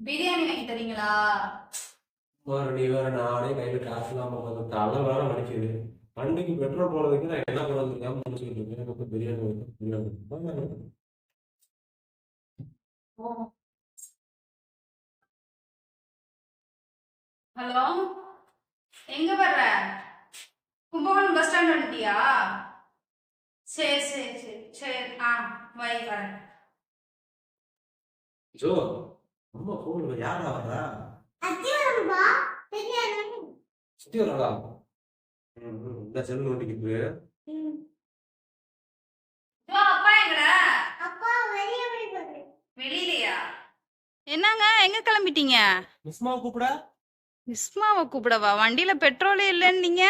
பிரியாணி வாங்கி தரீங்களா? வேற நீ வேற நானே கையில காசு இல்லாம உட்காந்து தலை வேற வலிக்குது. வண்டிக்கு பெட்ரோல் போடுறதுக்கு நான் என்ன பண்ணுறது முடிச்சுக்கிட்டு இருக்கேன். எனக்கு பிரியாணி வேணும், பிரியாணி. ஹலோ? எங்க வர்ற? கும்பகோணம் பஸ் ஸ்டாண்ட் வந்துட்டியா? சரி சரி சரி சரி. ஆ வை வரேன் ஜோ அம்மா போன்ல யாரா வர்றா? சுத்தி வரா இந்த செல் வெளியிலயா? என்னங்க எங்க கிளம்பிட்டீங்க? மிஸ்மா கூப்பிட. விஸ்மாவை கூப்பிடவா? வண்டியில பெட்ரோலே இல்லைன்னீங்க